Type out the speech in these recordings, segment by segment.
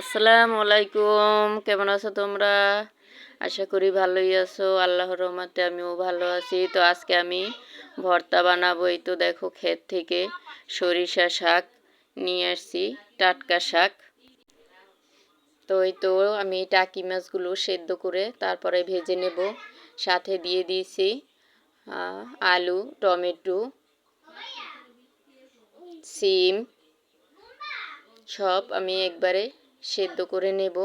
আসসালামু আলাইকুম, কেমন আছো তোমরা? আশা করি ভালোই আছো, আল্লাহর রহমতে আমিও ভালো আছি। তো আজকে আমি ভর্তা বানাবো, এই তো দেখো ক্ষেত থেকে সরিষা শাক নিয়ে আসছি, টাটকা শাক। তো এই তো আমি টাকি মাছগুলো সেদ্ধ করে তারপরে ভেজে নেব, সাথে দিয়ে দিয়েছি আলু, টমেটো, সিম, সব আমি একবারে সেদ্ধ করে নেব।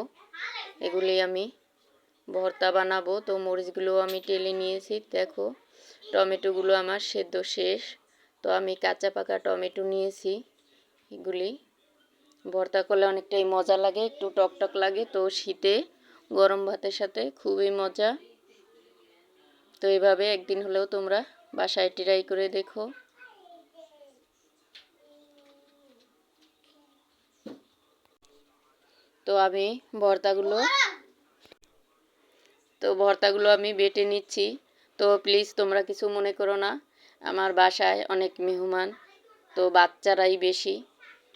এগুলি আমি ভর্তা বানাবো। তো মরিচগুলো আমি টেলে নিয়েছি। দেখো, টমেটোগুলো আমার সেদ্ধ শেষ। তো আমি কাঁচা পাকা টমেটো নিয়েছি। এগুলি ভর্তা করলে অনেকটাই মজা লাগে, একটু টকটক লাগে। তো শীতে গরম ভাতের সাথে খুবই মজা। তো এভাবে একদিন হলেও তোমরা বাসায় ট্রাই করে দেখো। তো আমি ভর্তাগুলো তো ভর্তাগুলো আমি বেটে নিচ্ছি। তো প্লিজ তোমরা কিছু মনে করো না, আমার বাসায় অনেক মেহমান, তো বাচ্চারাই বেশি,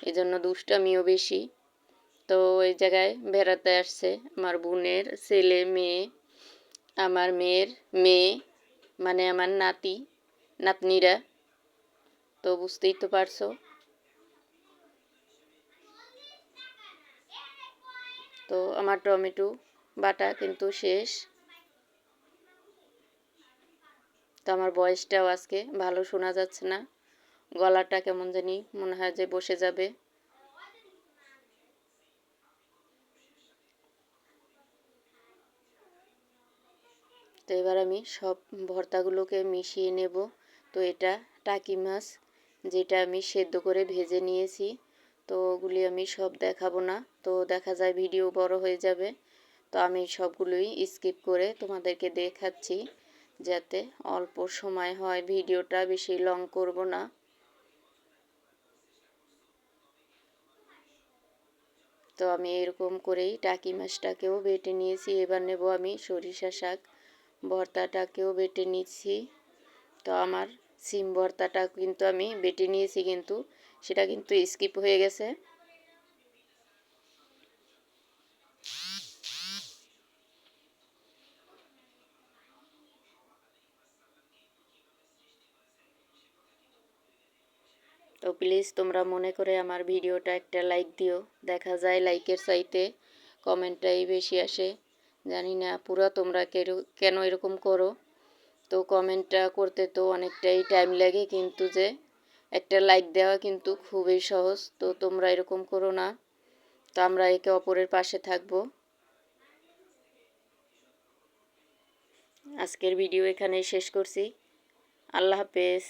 এজন্য দুষ্টামিও বেশি। তো এই জায়গায় বেড়াতে আসছে আমার বোনের ছেলে, মেয়ে, আমার মেয়ের মেয়ে মানে আমার নাতি, নাতনিরা। তো বুঝতেই তো পারছ তো আমার টমেটো বাটা কিন্তু শেষ। তো আমার বয়সটাও আজকে ভালো শোনা যাচ্ছে না। গলাটা কেমন জানি মনে হয় যে বসে যাবে। তো এবার আমি সব ভর্তাগুলোকে মিশিয়ে নেব। তো এটা টাকি মাছ, যেটা আমি সেদ্ধ করে ভেজে নিয়েছি। তো ওগুলি আমি সব দেখাবো না। তো দেখা যায় ভিডিও বড় হয়ে যাবে। তো আমি সবগুলোই স্কিপ করে তোমাদেরকে দেখাচ্ছি যাতে অল্প সময় হয় ভিডিওটা, বেশি লং করব না। তো আমি এরকম করেই টাকি মাছটাকেও বেটে নিয়েছি। এবার নেব আমি সরিষা শাক, ভর্তাটাকেও বেটে নিচ্ছি। তো আমার সিম ভর্তাটা কিন্তু আমি বেটে নিয়েছি কিন্তু সেটা কিন্তু স্কিপ হয়ে গেছে। তো প্লিজ তোমরা মনে করে আমার ভিডিওটা একটা লাইক দিও। দেখা যায় লাইকের চাইতে কমেন্টটাই বেশি আসে। জানি না পুরো তোমরা কেন এরকম করো? তো কমেন্টটা করতে তো অনেকটাই টাইম লাগে কিন্তু যে একটা লাইক দেওয়া কিন্তু খুবই সহজ। তো তোমরা এরকম করো না। তো আমরা একে অপরের পাশে থাকব। আজকের ভিডিও এখানেই শেষ করছি। আল্লাহ হাফেজ।